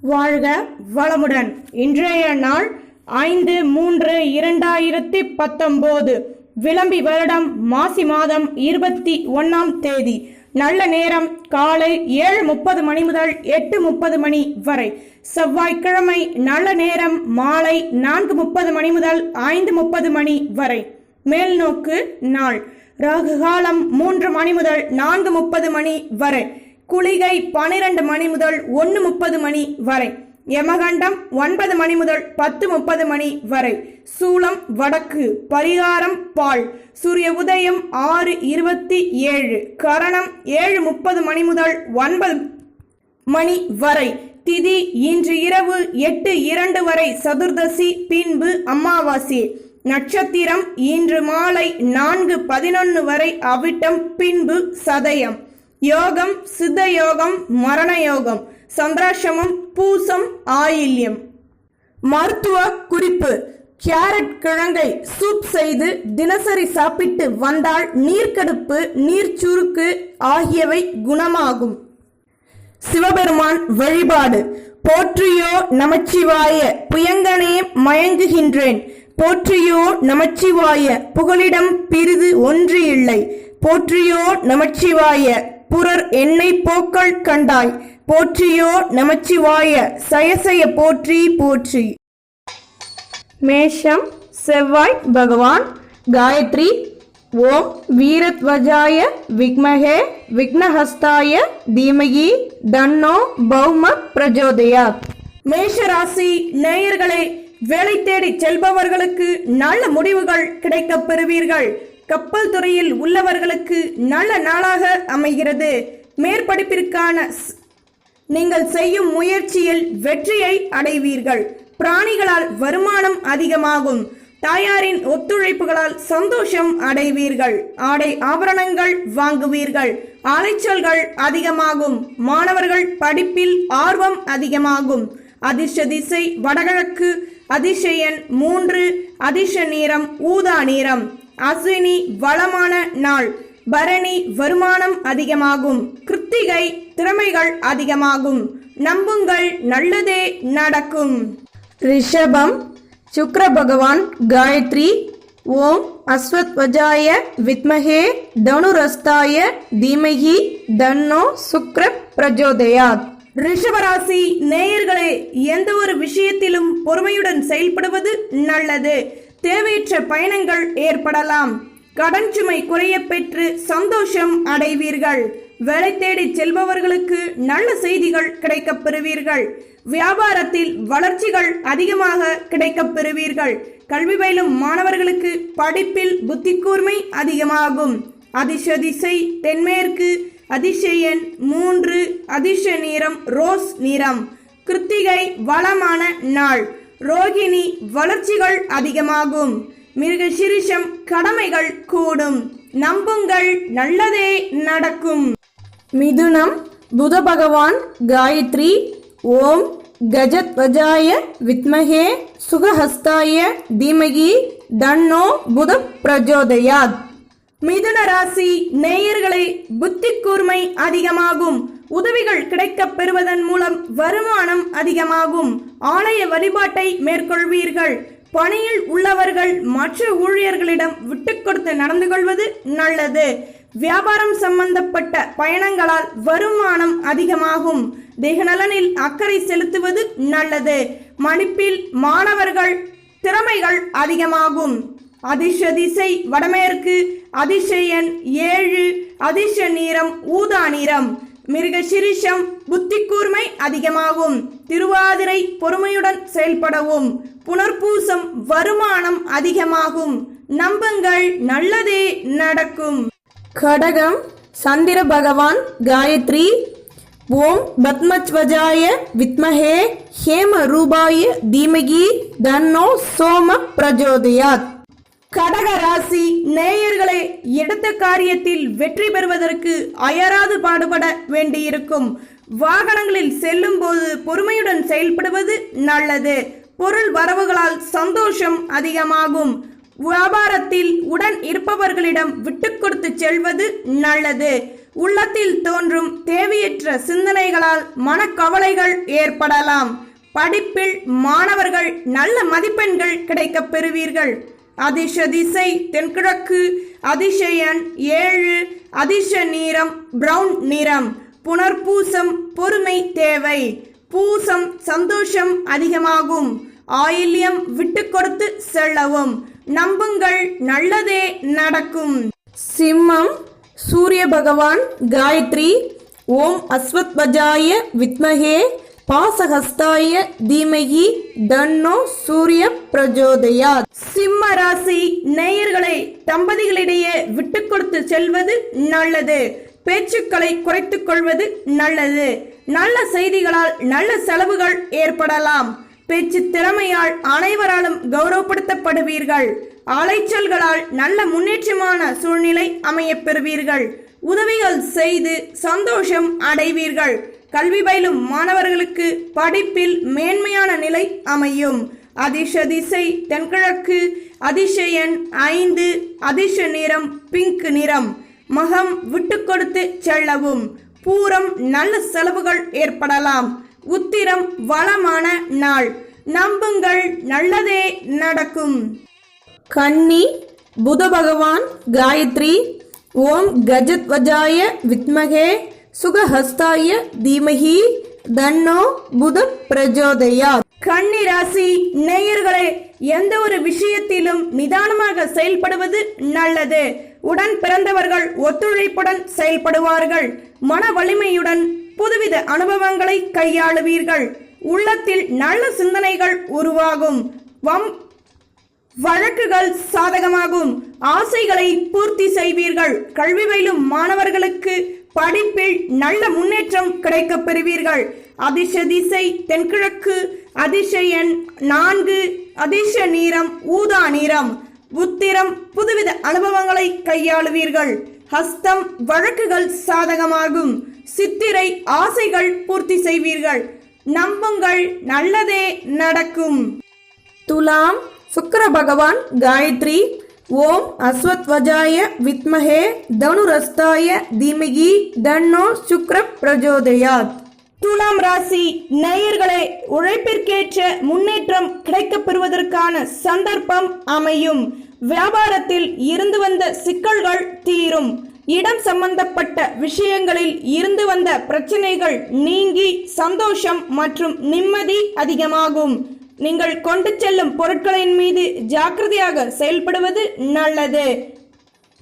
வாழ்க வளமுடன். இன்றைய நாள் ஐந்து மூன்று இரண்டாயிரத்தி பத்தொன்பது விளம்பி வருடம் மாசி மாதம் இருபத்தி ஒன்னாம் தேதி. நல்ல நேரம் காலை ஏழு முப்பது மணி முதல் எட்டு முப்பது மணி வரை. செவ்வாய்க்கிழமை நல்ல நேரம் மாலை நான்கு முப்பது மணி முதல் ஐந்து முப்பது மணி வரை. மேல்நோக்கு நாள். ராகு காலம் மூன்று மணி முதல் நான்கு முப்பது மணி வரை. குளிகை பனிரெண்டு மணி முதல் ஒன்று முப்பது மணி வரை. யமகண்டம் ஒன்பது மணி முதல் பத்து முப்பது மணி வரை. சூளம் வடக்கு பரிகாரம் பால். சூரிய உதயம் ஆறு இருபத்தி ஏழு. கரணம் ஏழு முப்பது மணி முதல் ஒன்பது மணி வரை. திதி இன்று இரவு எட்டு இரண்டு வரை சதுர்தசி பின்பு அமாவாசை. நட்சத்திரம் இன்று மாலை நான்கு பதினொன்று வரை அவிட்டம் பின்பு சதயம். யோகம் சித்த யோகம் மரண யோகம். சந்திராசிரமம் பூசம் ஆயில்யம். மருத்துவ குறிப்பு. கேரட் கிழங்கை சூப் செய்து தினசரி சாப்பிட்டு வந்தால் நீர்க்கடுப்பு நீர்ச்சுருக்கு ஆகியவை குணமாகும். சிவபெருமான் வழிபாடு. போற்றியோ நமச்சிவாய புயங்கனே மயங்குகின்றேன். போற்றியோ நமச்சிவாய புகலிடம் பிரிது ஒன்று இல்லை. போற்றியோ நமச்சிவாய புரர் என்னை போக்கள் கண்டாய். போற்றியோ நமச்சிவாய சயசய போற்றி போற்றி. மேஷம் செவ்வாய் பகவான் காயத்ரி ஓம் வீரத்வஜாய விக்மகே விக்னஹஸ்தாய தீமகி தன்னோ பௌம பிரஜோதயாத் மேஷராசி நேயர்களே வேலை தேடி செல்பவர்களுக்கு நல்ல முடிவுகள் கிடைக்கப் பெறுவீர்கள். கப்பல் துறையில் உள்ளவர்களுக்கு நல்ல நாளாக அமைகிறது. மேற்படிப்பிற்கான ஸ்- நீங்கள் செய்யும் முயற்சியில் வெற்றியை அடைவீர்கள். பிராணிகளால் வருமானம் அதிகமாகும். தாயாரின் ஒத்துழைப்புகளால் சந்தோஷம் அடைவீர்கள். ஆடை ஆபரணங்கள் வாங்குவீர்கள். அலைச்சல்கள் அதிகமாகும். மாணவர்கள் படிப்பில் ஆர்வம் அதிகமாகும். அதிர்ஷ்ட திசை வடகிழக்கு அதிசயன் மூன்று அதிர்ஷ நீரம் ஊதா நீரம் அஸ்வினி வளமான நாள். பரணி வருமானம் அதிகமாகும். கிருத்திகை திறமைகள் அதிகமாகும். நம்புங்கள் நல்லதே நடக்கும். ரிஷபம் சுக்ர பகவான் காயத்ரி ஓம் அஸ்வத்வஜாய வித்மகே தனுரஸ்தாய தீமகி தன்னோ சுக்ர பிரஜோதயாத். ரிஷபராசி நேயர்களே எந்த ஒரு விஷயத்திலும் பொறுமையுடன் செயல்படுவது நல்லது. தேவையற்ற பயணங்கள் ஏற்படலாம். கடன் சுமை குறைய பெற்று சந்தோஷம் அடைவீர்கள். வேலை தேடி செல்பவர்களுக்கு நல்ல செய்திகள் கிடைக்கப் பெறுவீர்கள். வியாபாரத்தில் வளர்ச்சிகள் அதிகமாக கிடைக்கப் பெறுவீர்கள். கல்வி பயிலும் மாணவர்களுக்கு படிப்பில் புத்தி கூர்மை அதிகமாகும். அதிர்ஷ திசை தென்மேற்கு அதிசயன் மூன்று அதிர்ஷ நிறம் ரோஸ் நிறம். கிருத்திகை வளமான நாள். ரோகிணி வளர்ச்சிகள் அதிகமாகும். மிருகசிரிஷம் கடமைகள் கூடும். நம்புங்கள் நல்லதே நடக்கும். மிதுனம் புத பகவான் காயத்ரி ஓம் கஜத்வஜாய வித்மகே சுகஹஸ்தாய தீமகி தன்னோ புத பிரஜோதயாத். மிதுன ராசி நேயர்களை புத்தி கூர்மை அதிகமாகும். உதவிகள் கிடைக்கப் பெறுவதன் மூலம் வருமானம் அதிகமாகும். ஆலய வழிபாட்டை மேற்கொள்வீர்கள். பணியில் உள்ளவர்கள் மற்ற ஊழியர்களிடம் விட்டு கொடுத்து நடந்து கொள்வது நல்லது. வியாபாரம் சம்பந்தப்பட்ட பயணங்களால் வருமானம் அதிகமாகும். தேகநலனில் அக்கறை செலுத்துவது நல்லது. மணிப்பில் மாணவர்கள் திறமைகள் அதிகமாகும். அதிர்ஷ திசை வடமேற்கு அதிசயன் ஏழு அதிர்ஷ நீரம் ஊதா நிறம் மிருகசிரிஷம் புத்தி கூர்மை அதிகமாகும். திருவாதிரை பொறுமையுடன் செயல்படவும். புனர்பூசம் வருமானம் அதிகமாகும். நம்பங்கள் நல்லதே நடக்கும். கடகம் சந்திர பகவான் காயத்ரி ஓம் பத்மஜ்வஜாய வித்மஹே ஹேம ரூபாய தீமகி தன்னோ சோம பிரஜோதயாத். கடக ராசி நேயர்களை எடுத்த காரியத்தில் வெற்றி பெறுவதற்கு அயராது பாடுபட வேண்டியிருக்கும். வாகனங்களில் செல்லும் போது பொறுமையுடன் செயல்படுவது நல்லது. பொருள் வரவுகளால் சந்தோஷம் அதிகமாகும். வியாபாரத்தில் உடன் இருப்பவர்களிடம் விட்டு கொடுத்து செல்வது நல்லது. உள்ளத்தில் தோன்றும் தேவையற்ற சிந்தனைகளால் மனக்கவலைகள் ஏற்படலாம். படிப்பில் மாணவர்கள் நல்ல மதிப்பெண்கள் கிடைக்கப் பெறுவீர்கள். அதிர்ஷ திசை தென்கிழக்கு அதிசயன் ஏழு அதிர்ஷ நிறம் பிரவுன் நிறம் புனர்பூசம் பொறுமை தேவை பூசம் சந்தோஷம் அதிகமாகும் ஆயில்யம் விட்டு கொடுத்து செல்லவும் நம்புங்கள் நல்லதே நடக்கும் சிம்மம் சூரிய பகவான் காயத்ரி ஓம் அஸ்வத்வஜாய வித்மகே பாசஹஸ்தாய தீமகி தன்னோ சூரிய பிரஜோதயா சிம்ம ராசி நேயர்களை தம்பதிகளிடையே விட்டு கொடுத்து செல்வது நல்லது. பேச்சுக்களை குறைத்துக் கொள்வது நல்லது. நல்ல செய்திகளால் நல்ல செலவுகள் ஏற்படலாம். பேச்சு திறமையால் அனைவராலும் கௌரவப்படுத்தப்படுவீர்கள். அலைச்சல்களால் நல்ல முன்னேற்றமான சூழ்நிலை அமையப்பெறுவீர்கள் உதவிகள் செய்து சந்தோஷம் அடைவீர்கள். கல்வி பயிலும் மாணவர்களுக்கு படிப்பில் மேன்மையான நிலை அமையும். அதிர்ஷ திசை தென்கிழக்கு அதிசயன் ஐந்து அதிர்ஷ நிறம் பிங்க் நிறம். மகம் விட்டு கொடுத்து செல்லவும். பூரம் நல்ல செலவுகள் ஏற்படலாம். உத்திரம் வளமான நாள். நம்புங்கள் நல்லதே நடக்கும். கன்னி புத பகவான் காயத்ரி. ஓம் கஜத்வஜாய வித்மகே. சுகஹஸ்தாய தீமகி தன்னோ புத பிரஜோதயா கன்னி ராசி நேயர்களே எந்த ஒரு விஷயத்திலும் நிதானமாக செயல்படுவது நல்லது. உடன் பிறந்தவர்கள் ஒத்துழைப்புடன் செயல்படுவார்கள். மன வலிமையுடன் புதுவித அனுபவங்களை கையாளுவீர்கள். உள்ளத்தில் நல்ல சிந்தனைகள் உருவாகும். வம் வழக்குகள் சாதகமாகும். ஆசைகளை பூர்த்தி செய்வீர்கள். கல்வி பயிலும் மாணவர்களுக்கு படிப்பில் நல்ல முன்னேற்றம் கிடைக்கப் பெறுவீர்கள். அதிர்ஷ திசை தென்கிழக்கு அதிசயன் நான்கு அதிர்ஷ நீரம் ஊதா நீரம். உத்திரம் புதுவித அனுபவங்களை கையாளுவீர்கள். ஹஸ்தம் வழக்குகள் சாதகமாகும். சித்திரை ஆசைகள் பூர்த்தி செய்வீர்கள். நம்புங்கள் நல்லதே நடக்கும். துலாம் சுக்கர பகவான் காயத்ரி ஓம் அஸ்வத்வஜாய வித்மஹே தனுரஸ்தாய தீமகி தன்னோ சுக்ர பிரஜோதயாத். துலாம் ராசி நேயர்களே உழைப்பிற்கேற்ற முன்னேற்றம் கிடைக்கப் பெறுவதற்கான சந்தர்ப்பம் அமையும். வியாபாரத்தில் இருந்து வந்த சிக்கல்கள் தீரும். இடம் சம்பந்தப்பட்ட விஷயங்களில் இருந்து வந்த பிரச்சனைகள் நீங்கி சந்தோஷம் மற்றும் நிம்மதி அதிகமாகும். நீங்கள் கொண்டு செல்லும் பொருட்களின் மீது ஜாக்கிரதையாக செயல்படுவது நல்லது.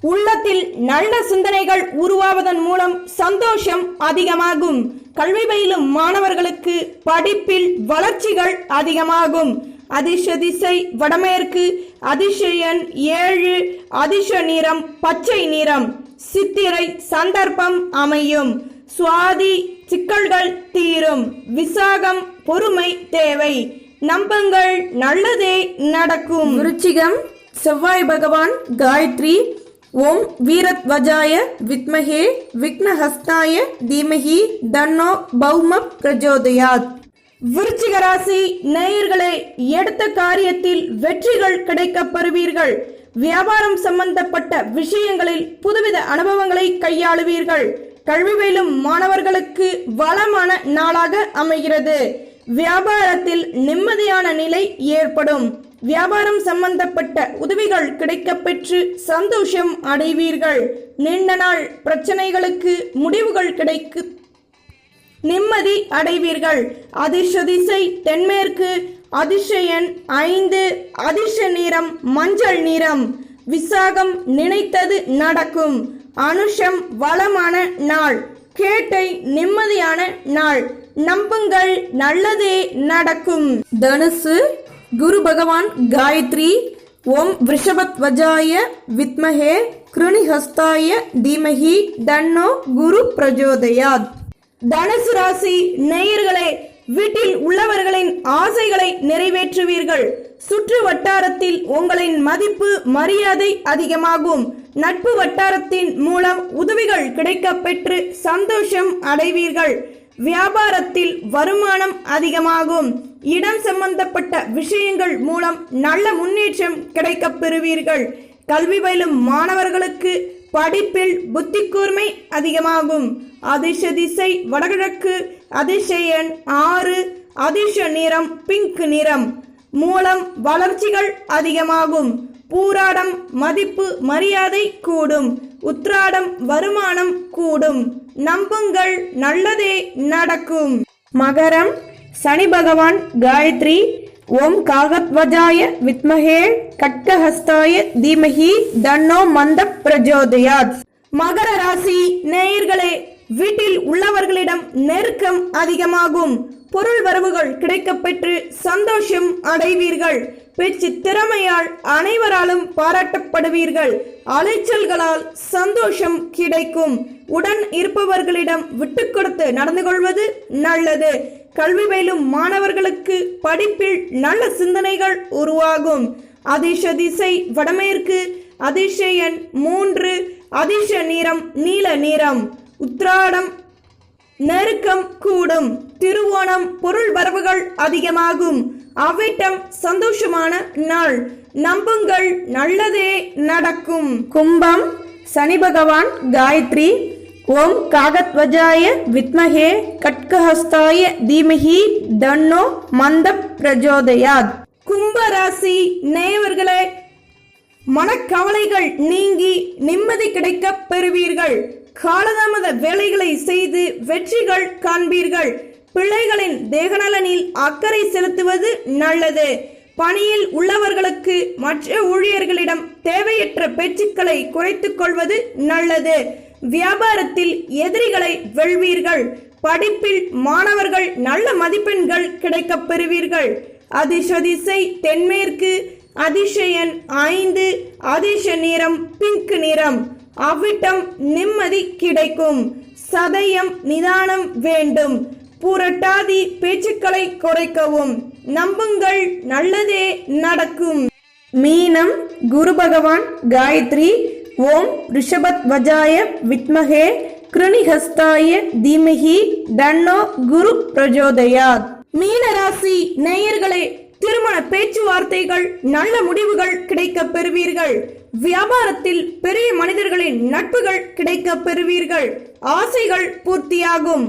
உள்ளத்தில் நல்ல சிந்தனைகள் உருவாவதன் மூலம் சந்தோஷம் அதிகமாகும். கல்வி பயிலும் மாணவர்களுக்கு படிப்பில் வளர்ச்சிகள் அதிகமாகும். அதிர்ஷ திசை வடமேற்கு அதிர்ஷயன் ஏழு அதிர்ஷ நிறம் பச்சை நிறம் சித்திரை சந்தர்ப்பம் அமையும். சுவாதி சிக்கல்கள் தீரும். விசாகம் பொறுமை தேவை. நம்புங்கள் நல்லதே நடக்கும். விருச்சிகம் செவ்வாய் பகவான் காயத்ரி ஓம் வீரத்வஜாய வித்மஹே விக்னஹஸ்தாய தீமஹி தன்னோ பௌம பிரஜோதயாத். விருச்சிக ராசி நேயர்களே எடுத்த காரியத்தில் வெற்றிகள் கிடைக்கப் பெறுவீர்கள். வியாபாரம் சம்பந்தப்பட்ட விஷயங்களில் புதுவித அனுபவங்களை கையாளுவீர்கள். கல்வி மாணவர்களுக்கு வளமான நாளாக அமைகிறது. வியாபாரத்தில் நிம்மதியான நிலை ஏற்படும். வியாபாரம் சம்பந்தப்பட்ட உதவிகள் கிடைக்கப்பெற்று சந்தோஷம் அடைவீர்கள். நீண்ட நாள் பிரச்சனைகளுக்கு முடிவுகள் கிடைக்கு நிம்மதி அடைவீர்கள். அதிர்ஷ திசை தென்மேற்கு அதிர்ஷயன் ஐந்து அதிர்ஷ நிறம் மஞ்சள் நிறம். விசாகம் நினைத்தது நடக்கும். அனுஷம் வளமான நாள். கேட்டை நிம்மதியான நாள். நம்புங்கள் நல்லதே நடக்கும். தனுசு குரு பகவான் காயத்ரி ஓம் ரிஷபத்வஜாய வித்மஹே கிருணிஹஸ்தாய தீமஹி தன்னோ குரு பிரஜோதயாத். தனுசு ராசி நேயர்களே வீட்டில் உள்ளவர்களின் ஆசைகளை நிறைவேற்றுவீர்கள். சுற்று வட்டாரத்தில் உங்களின் மதிப்பு மரியாதை அதிகமாகும். நட்பு வட்டாரத்தின் மூலம் உதவிகள் கிடைக்க பெற்று சந்தோஷம் அடைவீர்கள். வியாபாரத்தில் வருமானம் அதிகமாகும். இடம் சம்பந்தப்பட்ட விஷயங்கள் மூலம் நல்ல முன்னேற்றம் கிடைக்கப் பெறுவீர்கள். கல்வி பயிலும் மாணவர்களுக்கு படிப்பில் புத்தி கூர்மை அதிகமாகும். அதிர்ஷ திசை வடகிழக்கு அதிர்ஷயன் ஆறு அதிர்ஷ நிறம் பிங்க் நிறம். மூலம் வளர்ச்சிகள் அதிகமாகும். பூராடம் மதிப்பு மரியாதை கூடும். உத்ராடம் வருமானம் கூடும். நம்புங்கள் நல்லதே நடக்கும். மகரம் சனி பகவான் காயத்ரி ஓம் காகத்வஜாய வித்மகே கட்கஹஸ்தாய தீமஹி தன்னோ மந்த பிரஜோதயாத். மகர ராசி நேயர்களே வீட்டில் உள்ளவர்களிடம் நெருக்கம் அதிகமாகும். பொருள் வரவுகள் கிடைக்கப்பெற்று சந்தோஷம் அடைவீர்கள். பேச்சு திறமையால் அனைவராலும் பாராட்டப்படுவீர்கள். அலைச்சல்களால் சந்தோஷம் கிடைக்கும். உடன் இருப்பவர்களிடம் விட்டு கொடுத்து நடந்து கொள்வது நல்லது. கல்வி பயிலும் மாணவர்களுக்கு படிப்பில் நல்ல சிந்தனைகள் உருவாகும். அதிர்ஷ திசை வடமேற்கு அதிர்ஷ மூன்று அதிர்ஷ நிறம் நீல நிறம். உத்ராடம் நெருக்கம் கூடும். திருவோணம் பொருள் வரவுகள் அதிகமாகும். அவ்விட்டம் சந்தோஷமான நாள். நம்புங்கள் நல்லதே நடக்கும். கும்பம் சனி பகவான் காயத்ரி. ஓம் காகத்வஜாய வித்மகே கட்கஹஸ்தாய தீமஹி தன்னோ மந்த பிரஜோதயாத். கும்பராசி நேயவர்களே மனக்கவலைகள் நீங்கி நிம்மதி கிடைக்க பெறுவீர்கள். காலதாமத வேலைகளை செய்து வெற்றிகள் காண்பீர்கள். பிள்ளைகளின் தேகநலனில் அக்கறை செலுத்துவது நல்லது. பணியில் உள்ளவர்களுக்கு மற்ற ஊழியர்களிடம் தேவையற்ற பேச்சுக்களை குறைத்துக் கொள்வது நல்லது. வியாபாரத்தில் எதிரிகளை வெல்வீர்கள். படிப்பில் மாணவர்கள் நல்ல மதிப்பெண்கள் கிடைக்கப் பெறுவீர்கள். அதிசதிசை தென்மேற்கு அதிசயன் ஐந்து அதிர்ஷ நிறம் பிங்க் நிறம். அவ்விட்டம் நிம்மதி கிடைக்கும். சதயம் நிதானம் வேண்டும். புரட்டாதி பேச்சுக்களை குறைக்கவும். நம்புங்கள் நல்லதே நடக்கும். மீனம் குரு பகவான் காயத்ரி ஓம் ரிஷபத் வஜாய வித்மகே கிருணிஹஸ்தாய தீமகி தன்னோ குரு பிரஜோதயாத். மீனராசி நேயர்களே திருமண பேச்சுவார்த்தைகள் நல்ல முடிவுகள் கிடைக்கப் பெறுவீர்கள். வியாபாரத்தில் பெரிய மனிதர்களின் நட்புகள் கிடைக்க பெறுவீர்கள். ஆசைகள் பூர்த்தியாகும்.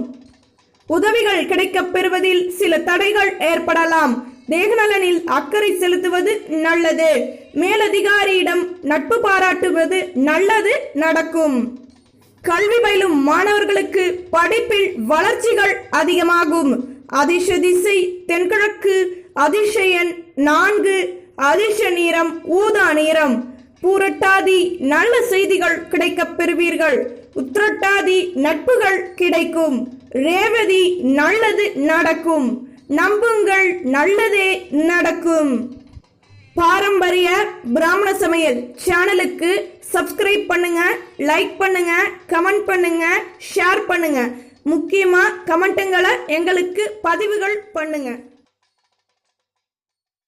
உதவிகள் கிடைக்கப் பெறுவதில் சில தடைகள் ஏற்படலாம். தேகநலனில் அக்கறை செலுத்துவது நல்லது. மேலதிகாரியிடம் நட்பு பாராட்டுவது நல்லது நடக்கும். கல்வி பயிலும் மாணவர்களுக்கு படிப்பில் வளர்ச்சிகள் அதிகமாகும். அதிர்ஷ திசை தென்கிழக்கு அதிர்ஷயன் நான்கு அதிர்ஷ நிறம் ஊதா நிறம். பூரட்டாதி நல்ல செய்திகள் கிடைக்கப் பெறுவீர்கள். உத்திரட்டாதி நட்புகள் கிடைக்கும். ரேவதி நல்லது நடக்கும். நம்புங்கள் நல்லதே நடக்கும். பாரம்பரிய பிராமண சமையல் சேனலுக்கு சப்ஸ்கிரைப் பண்ணுங்க லைக் பண்ணுங்க கமெண்ட் பண்ணுங்க ஷேர் பண்ணுங்க. முக்கியமா கமெண்ட்டுங்களை எங்களுக்கு பதிவுகள் பண்ணுங்க.